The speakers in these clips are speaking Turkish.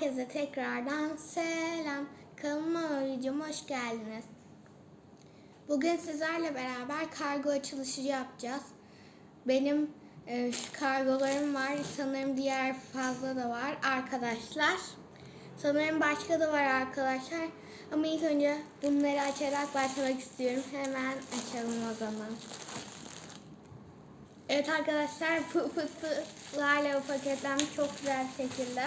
Herkese tekrardan selam. Kanalıma videoma hoş geldiniz. Bugün sizlerle beraber kargo açılışı yapacağız. Benim e, şu kargolarım var. Sanırım diğer fazla da var arkadaşlar. Sanırım başka da var arkadaşlar. Ama ilk önce bunları açarak başlamak istiyorum. Hemen açalım o zaman. Evet arkadaşlar bu fıstıklarla paketlenmiş çok güzel şekilde.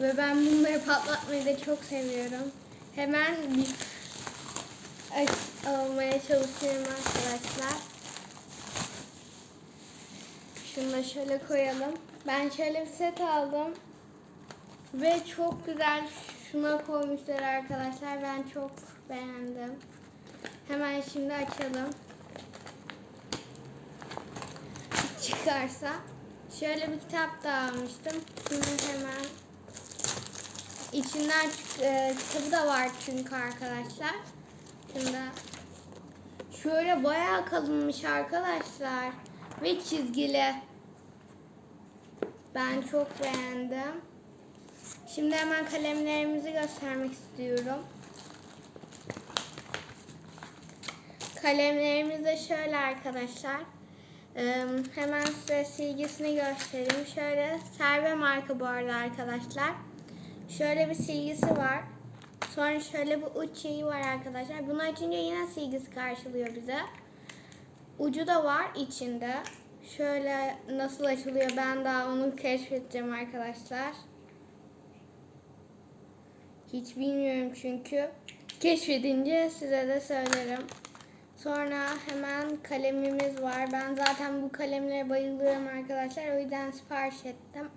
Ve ben bunları patlatmayı da çok seviyorum. Hemen aç- almaya çalışıyorum arkadaşlar. Şunu da şöyle koyalım. Ben şöyle bir set aldım. Ve çok güzel şuna koymuşlar arkadaşlar. Ben çok beğendim. Hemen şimdi açalım. Çıkarsa. Şöyle bir kitap da almıştım. Şunu hemen İçinden e, kitabı da var çünkü arkadaşlar. Şimdi şöyle bayağı kalınmış arkadaşlar ve çizgili. Ben çok beğendim. Şimdi hemen kalemlerimizi göstermek istiyorum. Kalemlerimiz de şöyle arkadaşlar. Ee, hemen size silgisini göstereyim. Şöyle Serve marka bu arada arkadaşlar. Şöyle bir silgisi var. Sonra şöyle bir uç şeyi var arkadaşlar. Bunu açınca yine silgisi karşılıyor bize. Ucu da var içinde. Şöyle nasıl açılıyor ben daha onu keşfedeceğim arkadaşlar. Hiç bilmiyorum çünkü. Keşfedince size de söylerim. Sonra hemen kalemimiz var. Ben zaten bu kalemlere bayılıyorum arkadaşlar. O yüzden sipariş ettim.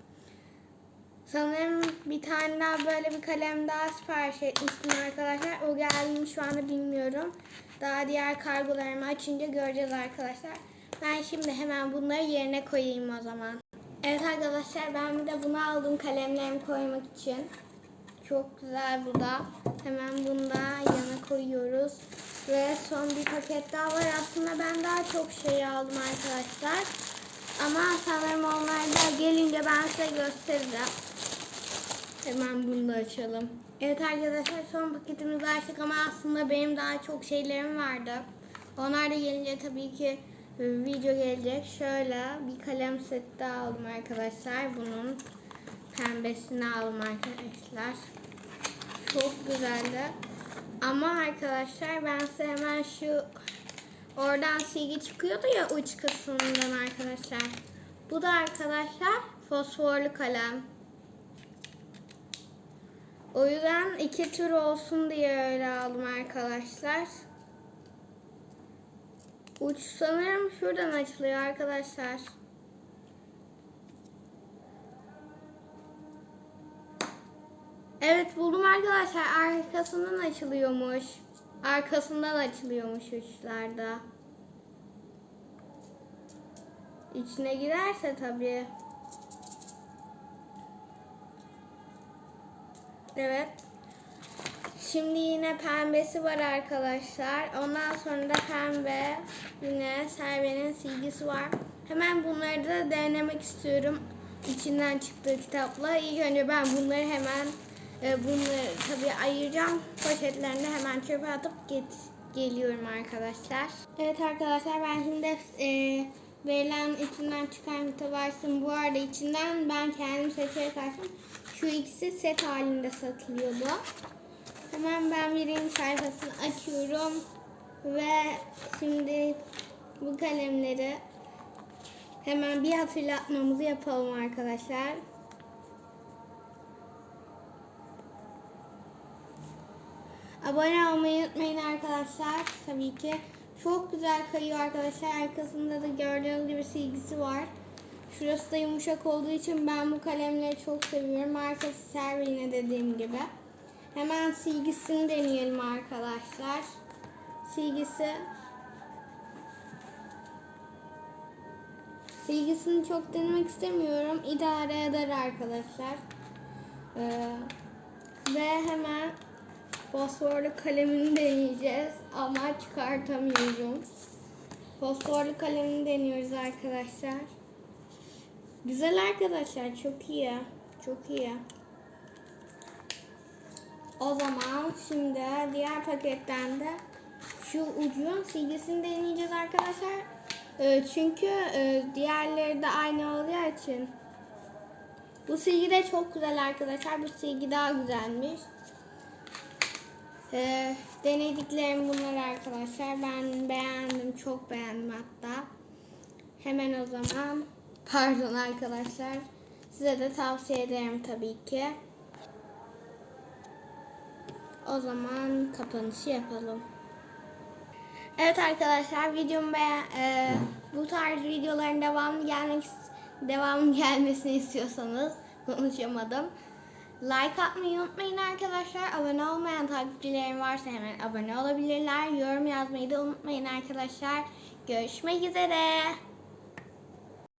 Sanırım bir tane daha böyle bir kalem daha sipariş etmiştim arkadaşlar. O geldi mi şu anda bilmiyorum. Daha diğer kargolarımı açınca göreceğiz arkadaşlar. Ben şimdi hemen bunları yerine koyayım o zaman. Evet arkadaşlar ben bir de bunu aldım kalemlerimi koymak için. Çok güzel bu da. Hemen bunu da yana koyuyoruz. Ve son bir paket daha var. Aslında ben daha çok şey aldım arkadaşlar. Ama sanırım onlar da gelince ben size göstereceğim. Hemen bunu da açalım. Evet arkadaşlar son paketimizi açtık ama aslında benim daha çok şeylerim vardı. Onlar da gelince tabii ki e, video gelecek. Şöyle bir kalem seti daha aldım arkadaşlar. Bunun pembesini aldım arkadaşlar. Çok güzeldi. Ama arkadaşlar ben size hemen şu oradan silgi çıkıyordu ya uç kısmından arkadaşlar. Bu da arkadaşlar fosforlu kalem. O yüzden iki tür olsun diye öyle aldım arkadaşlar. Uç sanırım şuradan açılıyor arkadaşlar. Evet buldum arkadaşlar. Arkasından açılıyormuş. Arkasından açılıyormuş uçlarda. İçine girerse tabii. Evet. Şimdi yine pembesi var arkadaşlar. Ondan sonra da pembe yine Serve'nin silgisi var. Hemen bunları da denemek istiyorum. İçinden çıktığı kitapla. İlk önce ben bunları hemen e, bunları tabii ayıracağım. Poşetlerini hemen çöpe atıp get geliyorum arkadaşlar. Evet arkadaşlar ben şimdi e, verilen içinden çıkan açtım. Bu arada içinden ben kendim seçerek açtım. Şu ikisi set halinde satılıyordu. Hemen ben birinci sayfasını açıyorum. Ve şimdi bu kalemleri hemen bir hatırlatmamızı yapalım arkadaşlar. Abone olmayı unutmayın arkadaşlar. Tabii ki. Çok güzel kayıyor arkadaşlar. Arkasında da gördüğünüz gibi silgisi var. Şurası da yumuşak olduğu için ben bu kalemleri çok seviyorum. Markası Serve dediğim gibi. Hemen silgisini deneyelim arkadaşlar. Silgisi. Silgisini çok denemek istemiyorum. İdare eder arkadaşlar. Ee, ve hemen fosforlu kalemini deneyeceğiz. Ama çıkartamıyorum. Fosforlu kalemini deniyoruz arkadaşlar. Güzel arkadaşlar. Çok iyi. Çok iyi. O zaman şimdi diğer paketten de şu ucun silgisini deneyeceğiz arkadaşlar. Ee, çünkü e, diğerleri de aynı olduğu için. Bu silgi de çok güzel arkadaşlar. Bu silgi daha güzelmiş. Ee, denediklerim bunlar arkadaşlar. Ben beğendim. Çok beğendim hatta. Hemen o zaman pardon arkadaşlar. Size de tavsiye ederim tabii ki. O zaman kapanışı yapalım. Evet arkadaşlar videomu beğen e, bu tarz videoların devamlı gelmek devamlı gelmesini istiyorsanız konuşamadım. Like atmayı unutmayın arkadaşlar. Abone olmayan takipçilerim varsa hemen abone olabilirler. Yorum yazmayı da unutmayın arkadaşlar. Görüşmek üzere.